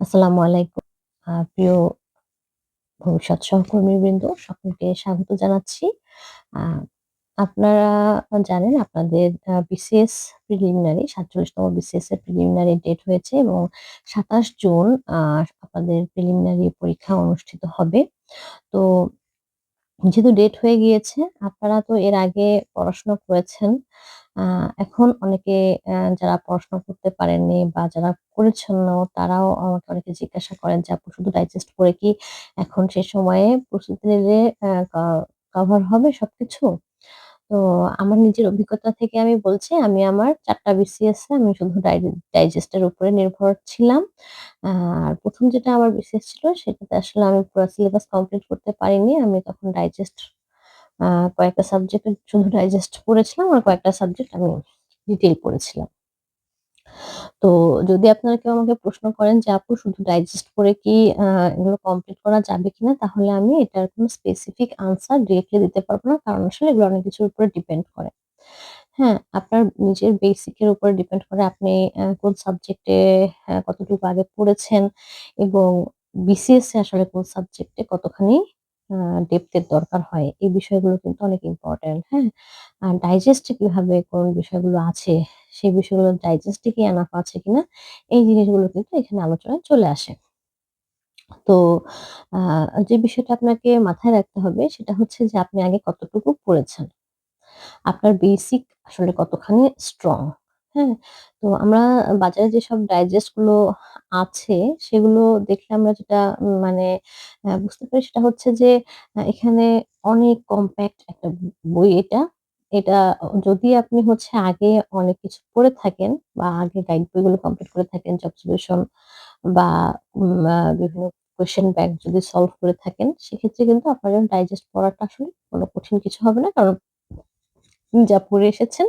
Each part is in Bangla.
আসসালামু আলাইকুম। প্রিয় ভবিষ্যৎ সহকর্মীবৃন্দ সকলকে স্বাগত জানাচ্ছি। আপনারা জানেন আপনাদের বিসিএস প্রিলিমিনারি ৪৭ তম বিসিএস এর প্রিলিমিনারি ডেট হয়েছে এবং ২৭ জুন আপনাদের প্রিলিমিনারি পরীক্ষা অনুষ্ঠিত হবে। তো যেহেতু ডেট হয়ে গিয়েছে, আপনারা তো এর আগে পড়াশোনা করেছেন। এখন অনেকে যারা পড়াশোনা করতে পারেননি বা যারা করেছেনও তারাও আমাকে অনেকে জিজ্ঞাসা করেন যে, "আপু শুধু ডাইজেস্ট করে কি এখন সে সময়ে প্রস্তুতি নিলে কভার হবে সবকিছু?" তো আমার নিজের অভিজ্ঞতা থেকে আমি বলছি, আমি আমার ৪ টা বিসিএস আমি শুধু ডাই ডাইজেস্ট এর উপরে নির্ভর ছিলাম। আর ১ম যেটা আমার বিসিএস ছিল সেটাতে আসলে আমি পুরো সিলেবাস কমপ্লিট করতে পারিনি। আমি তখন ডাইজেস্ট কয়েকটা সাবজেক্ট শুধু ডাইজেস্ট পড়েছিলাম আর কয়েকটা সাবজেক্ট আমি ডিটেল পড়েছিলাম। তো যদি আপনারা কেউ আমাকে প্রশ্ন করেন যে, "আপু শুধু ডাইজেস্ট করে কি এগুলো কমপ্লিট করা যাবে কিনা?" তাহলে আমি এটার কোনো স্পেসিফিক আনসার ডিরেক্টলি দিতে পারব না। কারণ আসলে এগুলো অনেক কিছুর উপরে ডিপেন্ড করে। হ্যাঁ, আপনার নিজের বেসিকের উপরে ডিপেন্ড করে আপনি কোন সাবজেক্টে কতটুকু আগে পড়েছেন এবং বিসিএস আসলে কোন সাবজেক্টে কতখানি আ ডেপথ এর দরকার হয়। এই বিষয়গুলো কিন্তু অনেক ইম্পোর্টেন্ট, হ্যাঁ? আর ডাইজেস্ট কীভাবে কোন বিষয়গুলো আছে, সেই বিষয়গুলো ডাইজেস্ট কি এনাফ আছে কিনা, এই জিনিসগুলো কিন্তু এখানে আলোচনায় চলে আসে। তো যে বিষয়টা আপনাকে মাথায় রাখতে হবে সেটা হচ্ছে যে, আপনি আগে কতটুকু পড়েছেন। আপনার বেসিক আসলে কতখানি স্ট্রং, হ্যাঁ? তো আমরা বাজারে যেসব ডাইজেস্টগুলো আছে সেগুলো দেখলে আমরা যেটা মানে বুঝতে পারি সেটা হচ্ছে যে, এখানে অনেক কমপ্যাক্ট একটা বই এটা। এটা যদি আপনি হচ্ছে আগে অনেক কিছু পড়ে থাকেন বা আগে গাইড বইগুলো কমপ্লিট করে থাকেন, জব সলিউশন বা বিভিন্ন কোয়েশ্চেন ব্যাংক যদি সলভ করে থাকেন, সেক্ষেত্রে কিন্তু আপনার ডাইজেস্ট পড়াটা আসলে কোন কঠিন কিছু হবে না। কারণ যা পড়ে এসেছেন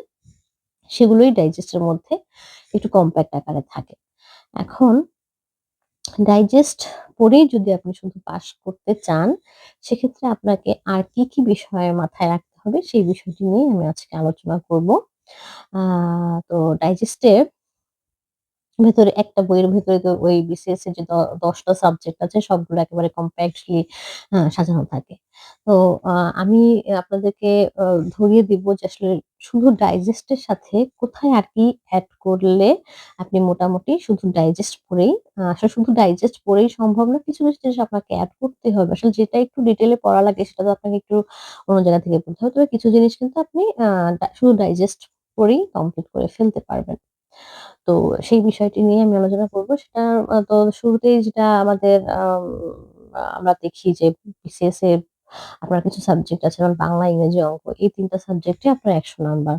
সেগুলোই ডাইজেস্টের মধ্যে একটু কম্প্যাক্ট আকারে থাকে। এখন ডাইজেস্ট পড়েই যদি আপনি শুধু পাস করতে চান, সেক্ষেত্রে আপনাকে আর কি, কি বিষয়ে মাথায় রাখতে হবে সেই বিষয়টি নিয়ে আমি আজকে আলোচনা করব। তো ডাইজেস্ট এ ভেতরে একটা বইয়ের ভেতরে তো ওই বিসিএস এর যে দ ১০ সাবজেক্ট আছে সবগুলো একেবারে কমপ্যাক্টলি সাজানো থাকে। তো আমি আপনাদেরকে ধরিয়ে দিব যে আসলে শুধু ডাইজেস্টের সাথে কোথায় আর কি এড করলে আপনি মোটামুটি শুধু ডাইজেস্ট পড়েই আসলে শুধু ডাইজেস্ট পড়েই সম্ভব না। কিছু, কিছু জিনিস আপনাকে অ্যাড করতে হবে। আসলে যেটা একটু ডিটেলে পড়া লাগে সেটা তো আপনাকে একটু অন্য জায়গা থেকে পড়তে হবে। তবে কিছু জিনিস কিন্তু আপনি শুধু ডাইজেস্ট পড়েই কমপ্লিট করে ফেলতে পারবেন। তো সেই বিষয়টি নিয়ে আমি আলোচনা করব সেটা তো শুরুতেই যেটা আমাদের আম আমরা দেখি যে বিসিএস এ আপনার কিছু সাবজেক্ট আছে যেমন বাংলা, ইংরেজি, অঙ্ক। এই ৩ টা সাবজেক্টে আপনার ১০০ নাম্বার।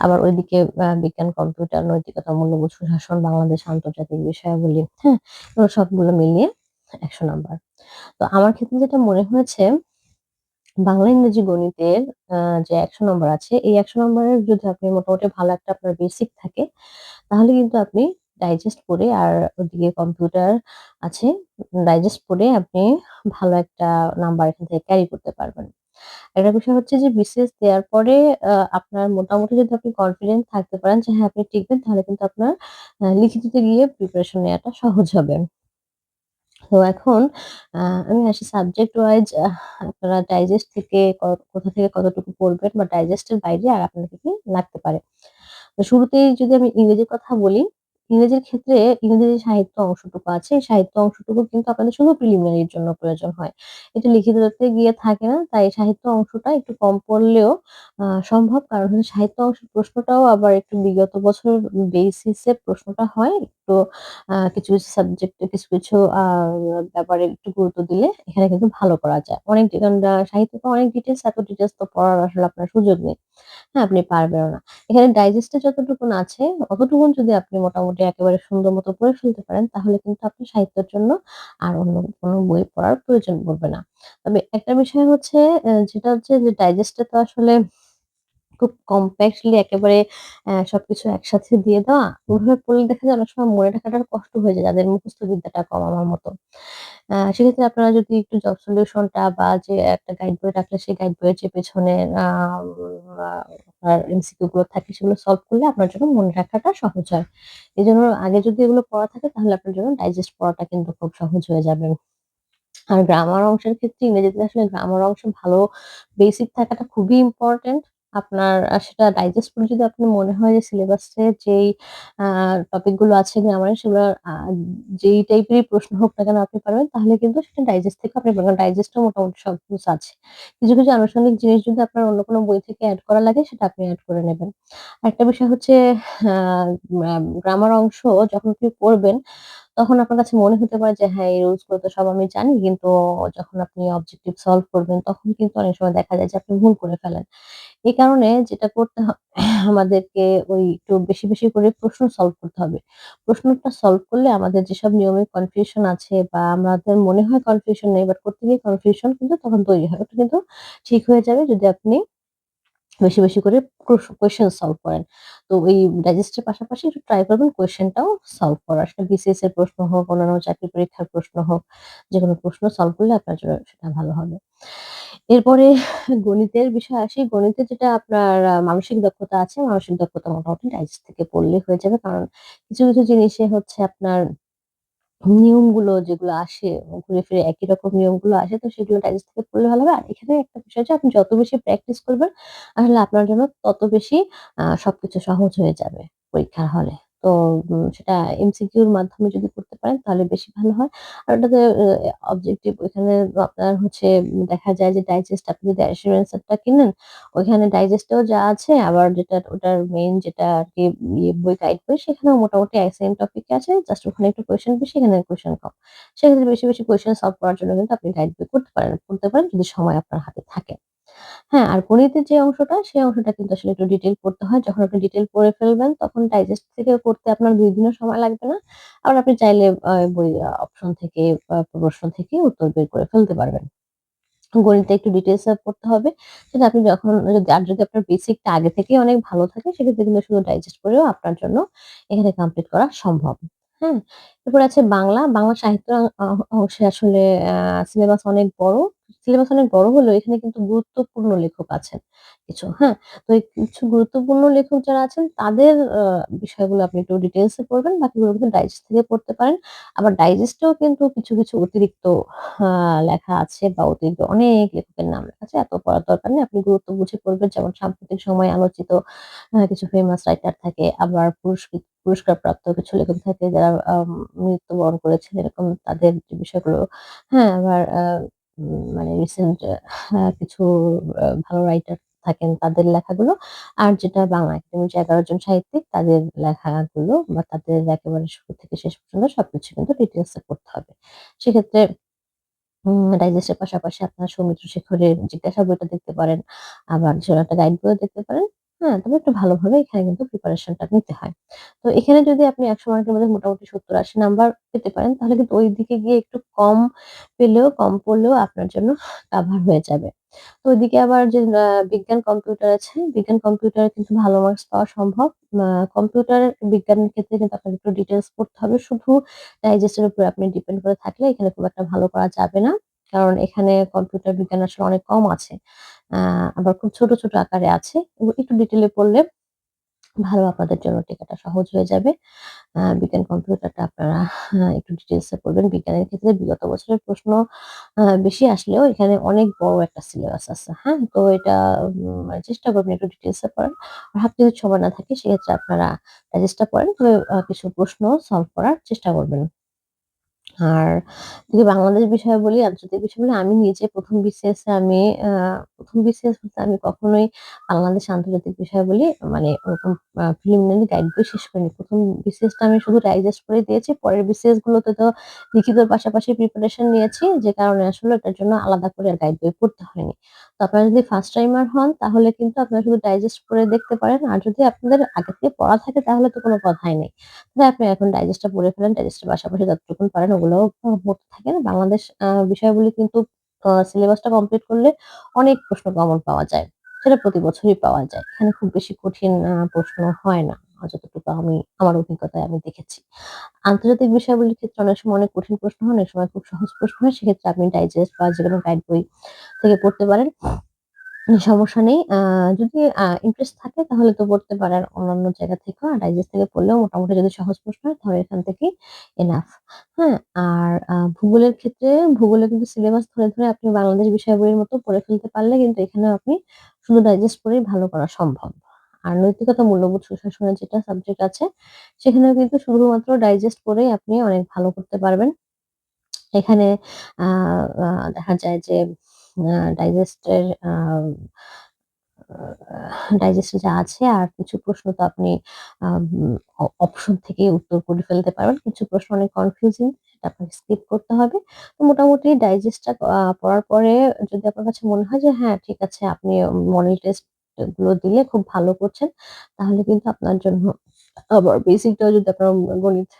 আবার ওইদিকে বিজ্ঞান, কম্পিউটার, নৈতিকতা, মূল্যবোধ, সুশাসন, বাংলাদেশ, আন্তর্জাতিক বিষয়াবলী, হ্যাঁ? সবগুলো মিলিয়ে ১০০ নাম্বার। তো আমার ক্ষেত্রে যেটা মনে হয়েছে বাংলা, ইংরেজি, গণিতের যে ১০০ নম্বর আছে, এই ১০০ নম্বরের যদি আপনি মোটামুটি ভালো একটা আপনার বেসিক থাকে, তাহলে কিন্তু আপনি ডাইজেস্ট পড়ে আর ওদিকে কম্পিউটার আছে, ডাইজেস্ট পড়ে আপনি ভালো একটা নাম্বার এখান থেকে ক্যারি করতে পারবেন। একটা বিষয় হচ্ছে যে বিসিএস দেওয়ার পরে আপনার মোটামুটি যদি আপনি কনফিডেন্ট থাকতে পারেন যে হ্যাঁ, আপনি টিকবেন তাহলে কিন্তু আপনার লিখিততে গিয়ে প্রিপারেশন নেওয়াটা সহজ হবে। তো এখন আমি আসি সাবজেক্ট ওয়াইজ আপনারা ডাইজেস্ট থেকে কোথা থেকে কতটুকু পড়বেন বা ডাইজেস্ট এর বাইরে আর আপনার কি, কি লাগতে পারে। শুরুতেই যদি আমি ইংরেজির কথা বলি, ইংরেজির ক্ষেত্রে ইংরেজি সাহিত্য অংশটুকু আছে, এই সাহিত্য অংশটুকু কিন্তু আপনাদের শুধু প্রিলিমিনারির জন্য প্রয়োজন হয়। এটা লিখিততে গিয়ে থাকে না। তাই সাহিত্য অংশটা একটু কম পড়লেও সম্ভব। কারণ হচ্ছে সাহিত্য অংশের প্রশ্নটাও আবার একটু বিগত বছর বেসিসে প্রশ্নটা হয়। একটু কিছু, কিছু সাবজেক্টে কিছু, কিছু ব্যাপারে একটু গুরুত্ব দিলে এখানে কিন্তু ভালো করা যায়। অনেক ডিগানডা সাহিত্য তো অনেক ডিটেলস এত ডিটেলস তো পড়ার আসলে আপনার সুযোগ নেই। হ্যাঁ, আপনি পারবেন না। এখানে ডাইজেস্টে যতটুকু আছে, অতটুকু যদি আপনি মোটামুটি একেবারে সুন্দর মতো পড়ে ফেলতে পারেন, তাহলে কিন্তু আপনি সাহিত্যের জন্য আর অন্য কোনো বই পড়ার প্রয়োজন পড়বে না। তবে একটা বিষয় হচ্ছে যেটা হচ্ছে যে ডাইজেস্টে তো আসলে খুব কম্প্যাক্টলি একেবারে সবকিছু একসাথে দিয়ে দেওয়া। ওভাবে পড়লে দেখা যায় অনেক সময় মনে রাখাটা কষ্ট হয়ে যায় যাদের মুখস্থ বিদ্যাটা কম আমার মতো। সেক্ষেত্রে আপনারা যদি একটু জব সলিউশনটা বা যে একটা গাইড বই রাখলে সেই গাইড বইয়ের যে পেছনে আপনার এমসিকিউ গুলো থাকে সেগুলো সলভ করলে আপনার জন্য মনে রাখাটা সহজ হয়। এজন্য আগে যদি এগুলো পড়া থাকে তাহলে আপনার জন্য ডাইজেস্ট পড়াটা কিন্তু খুব সহজ হয়ে যাবে। আর গ্রামার অংশের ক্ষেত্রে ইংরেজিতে আসলে গ্রামার অংশ ভালো বেসিক থাকাটা খুবই ইম্পোর্টেন্ট। আপনার সেটা ডাইজেস্ট করে যদি আপনার মনে হয় যে সিলেবাসে যেই আ টপিকগুলো আছে গ্রামারের সেগুলো যেই টাইপেরই প্রশ্ন হোক না কেন আপনি পারবেন তাহলে কিন্তু সেটা ডাইজেস্ট থেকে আপনি পারবেন। ডাইজেস্টেও মোটামুটি সব কিছু আছে। কিছু, কিছু আনুষঙ্গিক জিনিস যদি আপনার অন্য কোনো বই থেকে অ্যাড করা লাগে সেটা আপনি অ্যাড করে নেবেন। আরেকটা বিষয় হচ্ছে গ্রামার অংশ যখন আপনি পড়বেন তখন আপনার কাছে মনে হতে পারে যে হ্যাঁ, এই রুলসগুলো তো সব আমি জানি। কিন্তু যখন আপনি অবজেক্টিভ সলভ করবেন তখন কিন্তু অনেক সময় দেখা যায় যে আপনি ভুল করে ফেলেন। এই কারণে যেটা করতে আমাদেরকে ওই একটু বেশি, বেশি করে প্রশ্ন সলভ করতে হবে। প্রশ্নটা সলভ করলে আমাদের যেসব নিয়মে কনফিউশন আছে বা আমাদের মনে হয় কনফিউশন নেই বাট করতে গিয়ে কনফিউশন কিন্তু তখন তৈরি হয়। ওটা কিন্তু ঠিক হয়ে যাবে যদি আপনি বেশি, বেশি করে কোয়েশ্চেন সলভ করেন। তো ওই ডাইজেস্ট এর পাশাপাশি একটু ট্রাই করবেন কোয়েশ্চেনটাও সলভ করার। সেটা বিসিএস এর প্রশ্ন হোক, অন্যান্য চাকরি পরীক্ষার প্রশ্ন হোক, যে কোনো প্রশ্ন সলভ করলে আপনার জন্য সেটা ভালো হবে। এরপরে গণিতের বিষয়ে আসি। গণিতে যেটা আপনার মানসিক দক্ষতা আছে, মানসিক দক্ষতা মোটামুটি ডাইজেস্ট থেকে পড়লেই হয়ে যাবে। কারণ কিছু, কিছু জিনিসে হচ্ছে আপনার নিয়মগুলো যেগুলো আসে, ঘুরে ফিরে একই রকম নিয়মগুলো আসে, তো সেগুলো ডাইজেস্ট থেকে পড়লে ভালো হবে। আর এখানে একটা বিষয় যে, আপনি যত বেশি প্র্যাকটিস করবেন আসলে আপনার জন্য তত বেশি সবকিছু সহজ হয়ে যাবে পরীক্ষার হলে। তো সেটা এমসিকিউর মাধ্যমে যদি করতে পারেন তাহলে বেশি ভালো হয়। আর ওটাতে অবজেক্টিভ ওইখানে আপনার হচ্ছে দেখা যায় যে ডাইজেস্ট আপনি যদি অ্যাসুরেন্স টা কিনেন, ওইখানে ডাইজেস্টেও যা আছে আবার যেটা ওটার মেইন যেটা আরকি ইয়ে বই গাইড বই সেখানেও মোটামুটি সেম টপিক আছে। জাস্ট ওখানে একটু কোয়েশ্চেন বেশি, এখানে কোয়েশ্চেন কম। সেক্ষেত্রে বেশি, বেশি কোয়েশ্চেন সলভ করার জন্য কিন্তু আপনি গাইড বই করতে পারেন পড়তে পারেন যদি সময় আপনার হাতে থাকে। হ্যাঁ, আর গণিতের যে অংশটা, সেই অংশটা কিন্তু আসলে একটু ডিটেইল পড়তে হয়। যখন আপনি ডিটেইল পড়ে ফেলবেন, তখন ডাইজেস্ট থেকে করতে আপনার দুই দিনও সময় লাগবে না। আবার আপনি চাইলে বই অপশন থেকে প্রশ্ন থেকে উত্তর বের করে ফেলতে পারবেন। গণিতে একটু ডিটেইলস এ পড়তে হবে। সেটা আপনি যখন যদি আর যদি আপনার বেসিকটা আগে থেকে অনেক ভালো থাকে, সেক্ষেত্রে কিন্তু শুধু ডাইজেস্ট করেও আপনার জন্য এখানে কমপ্লিট করা সম্ভব। হ্যাঁ? এরপর আছে বাংলা। বাংলা সাহিত্য অংশে আসলে সিলেবাস অনেক বড়। সিলেবাস অনেক বড় হলেও এখানে কিন্তু গুরুত্বপূর্ণ লেখক আছেন কিছু, হ্যাঁ? তো কিছু গুরুত্বপূর্ণ লেখক যারা আছেন তাদের বিষয়গুলো আপনি একটু ডিটেইলস এ পড়বেন। বাকিগুলো কিন্তু ডাইজেস্ট থেকে পড়তে পারেন। আবার ডাইজেস্টেও কিন্তু কিছু, কিছু অতিরিক্ত লেখা আছে বা অতিরিক্ত অনেক লেখকের নাম লেখা আছে। এত পড়ার দরকার নেই। আপনি গুরুত্ব বুঝে পড়বেন। যেমন সাম্প্রতিক সময়ে আলোচিত কিছু ফেমাস রাইটার থাকে। আবার পুরস্কৃত পুরস্কারপ্রাপ্ত কিছু লেখক থাকে যারা মৃত্যুবরণ করেছেন এরকম তাদের বিষয়গুলো হ্যাঁ, আবার মানে রিসেন্ট কিছু ভালো রাইটার থাকেন তাদের লেখাগুলো। আর যেটা বাংলা একাডেমির ১১ জন সাহিত্যিক, তাদের লেখাগুলো বা তাদের একেবারে শুরু থেকে শেষ পর্যন্ত সবকিছু কিন্তু ডিটেইলস এ পড়তে হবে। সেক্ষেত্রে ডাইজেস্টের পাশাপাশি আপনার সৌমিত্র শেখরের জিজ্ঞাসা বইটা দেখতে পারেন। আবার ঝোলাটা গাইড বইও দেখতে পারেন। হ্যাঁ? তবে একটু ভালোভাবে এখানে কিন্তু প্রিপারেশনটা নিতে হয়। তো এখানে যদি আপনি ১০০ মার্কের মধ্যে মোটামুটি ৭০-৮০ নাম্বার পেতে পারেন, তাহলে কিন্তু ওই দিকে গিয়ে একটু কম পেলেও, কম পড়লেও আপনার জন্য কাভার হয়ে যাবে। তো ওইদিকে আবার যে বিজ্ঞান কম্পিউটার আছে, বিজ্ঞান কম্পিউটারে কিন্তু ভালো মার্কস পাওয়া সম্ভব। কম্পিউটার বিজ্ঞানের ক্ষেত্রে কিন্তু আপনাকে একটু ডিটেলস পড়তে হবে। শুধু ডাইজেস্টের উপরে আপনি ডিপেন্ড করে থাকলে এখানে খুব একটা ভালো করা যাবে না। কারণ এখানে কম্পিউটার বিজ্ঞান আসলে অনেক কম আছে। আবার খুব ছোট, ছোট আকারে আছে। একটু ডিটেইল এ পড়লে ভালো আপনাদের জন্য টিকাটা সহজ হয়ে যাবে। বিজ্ঞান কম্পিউটারটা আপনারা একটু ডিটেইলস এ পড়বেন। বিজ্ঞানের ক্ষেত্রে বিগত বছরের প্রশ্ন বেশি আসলেও এখানে অনেক বড় একটা সিলেবাস আছে। হ্যাঁ? তো এটা মানে চেষ্টা করবেন একটু ডিটেইলস এ পড়ার। আর হাতে যদি সময় না থাকে সেক্ষেত্রে আপনারা ডাইজেস্টটা পড়েন। তবে কিছু প্রশ্ন সলভ করার চেষ্টা করবেন। আর যদি বাংলাদেশ বিষয়ে বলি, আন্তর্জাতিক বিষয় বলি, আমি নিজে প্রথম বিসিএস আমি ১ম বিসিএস বলতে আমি কখনোই বাংলাদেশ আন্তর্জাতিক বিষয় বলি মানে ওরকম প্রিলিমিনারি গাইড বই শেষ করিনি। ১ম বিসিএস টা আমি শুধু ডাইজেস্ট করে দিয়েছি। পরের বিসিএস গুলোতে তো লিখিতর পাশাপাশি প্রিপারেশন নিয়েছি। যে কারণে আসলে এটার জন্য আলাদা করে গাইড বই পড়তে হয়নি। তো আপনারা যদি ফার্স্ট টাইমার হন, তাহলে কিন্তু আপনারা শুধু ডাইজেস্ট করে দেখতে পারেন। আর যদি আপনাদের আগে থেকে পড়া থাকে, তাহলে তো কোনো কথাই নেই। তাহলে আপনি এখন ডাইজেস্টটা পড়ে ফেলেন। ডাইজেস্টের পাশাপাশি যতটুকুন পারেন, ওগুলোও পড়তে থাকেন। বাংলাদেশ আ বিষয়াবলী কিন্তু সিলেবাসটা কমপ্লিট করলে অনেক প্রশ্ন কমন পাওয়া যায়। সেটা প্রতি বছরই পাওয়া যায়। এখানে খুব বেশি কঠিন প্রশ্ন হয় না। যতটুকু আমি আমার অভিজ্ঞতায় আমি দেখেছি। আন্তর্জাতিক বিষয়াবলীর ক্ষেত্রে অনেক সময় অনেক কঠিন প্রশ্ন হয়, অনেক সময় খুব সহজ প্রশ্ন হয়। সেক্ষেত্রে আপনি ডাইজেস্ট বা যেকোনো গাইড বই থেকে পড়তে পারেন। সমস্যা নেই। যদি ইন্টারেস্ট থাকে তাহলে তো পড়তে পারেন অন্যান্য জায়গা থেকেও। আর ডাইজেস্ট থেকে পড়লেও মোটামুটি যদি সহজ প্রশ্ন হয় তাহলে এখান থেকেই এনাফ। হ্যাঁ? আর ভূগোলের ক্ষেত্রে ভূগোলে কিন্তু সিলেবাস ধরে, ধরে আপনি বাংলাদেশ বিষয় বইয়ের মতো পড়ে ফেলতে পারলে কিন্তু এখানেও আপনি শুধু ডাইজেস্ট পড়েই ভালো করা সম্ভব। আর নৈতিকতা মূল্যবোধ সুশাসনের যেটা সাবজেক্ট আছে সেখানেও কিন্তু শুধুমাত্র ডাইজেস্ট পড়েই আপনি অনেক ভালো করতে পারবেন। এখানে দেখা যায় যে ডাইজেস্টের ডাইজেস্টে যা আছে আর কিছু প্রশ্ন তো আপনি অপশন থেকে উত্তর করে ফেলতে পারবেন। কিছু প্রশ্ন অনেক কনফিউজিং সেটা আপনাকে স্কিপ করতে হবে। তো মোটামুটি ডাইজেস্টটা পড়ার পরে যদি আপনার কাছে মনে হয় যে হ্যাঁ, ঠিক আছে আপনি মডেল টেস্ট গুলো দিলে খুব ভালো করছেন। তাহলে কিন্তু আপনার জন্য আবার বেসিকটাও যদি আপনার গণিত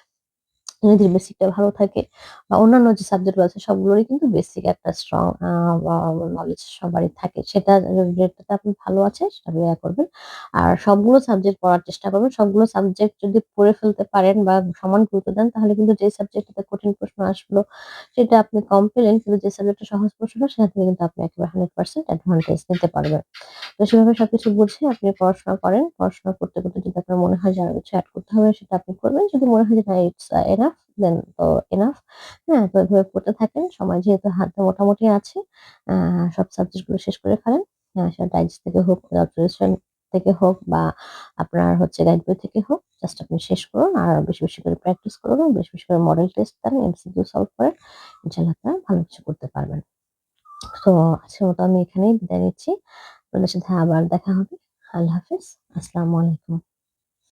ইংরেজির বেসিকটা ভালো থাকে বা অন্যান্য যে সাবজেক্ট আছে, সবগুলোরই কিন্তু বেসিক একটা স্ট্রং নলেজ সবারই থাকে। সেটা যেটাতে আপনি ভালো আছে সেটা বের করবেন। আর সবগুলো সাবজেক্ট পড়ার চেষ্টা করবেন। সবগুলো সাবজেক্ট যদি পড়ে ফেলতে পারেন বা সমান গুরুত্ব দেন, তাহলে কিন্তু যে সাবজেক্টটাতে কঠিন প্রশ্ন আসলো, সেটা আপনি কম পেলেন। কিন্তু যে সাবজেক্টটা সহজ প্রশ্ন, সেখান থেকে কিন্তু আপনি একেবারে 100% অ্যাডভান্টেজ নিতে পারবেন। তো সেভাবে সবকিছু বুঝে আপনি পড়াশোনা করেন। পড়াশোনা করতে, করতে যদি আপনার মনে হয় যে কিছু অ্যাড করতে হবে সেটা আপনি করবেন। যদি মনে হয় যে না ইটস এনাফ দেন তো এনাফ। হ্যাঁ? তো এভাবে পড়তে থাকেন। সময় যেহেতু হাতে মোটামুটি আছে, সব সাবজেক্টগুলো শেষ করে ফেলেন। আ সেটা ডাইজেস্ট থেকে হোক, অবজারভেশন থেকে হোক বা আপনার হচ্ছে গাইড বই থেকে হোক, জাস্ট আপনি শেষ করুন। আর বেশি, বেশি করে প্র্যাকটিস করুন। বেশি, বেশি করে মডেল টেস্ট দেন, এমসিকিউ সলভ করেন। ইনশাআল্লাহ আপনারা ভালো কিছু করতে পারবেন। তো আজকের মতো আমি এখানেই বিদায় নিচ্ছি। আপনাদের সাথে আবার দেখা হবে। আল্লাহ হাফেজ। আসসালামু আলাইকুম।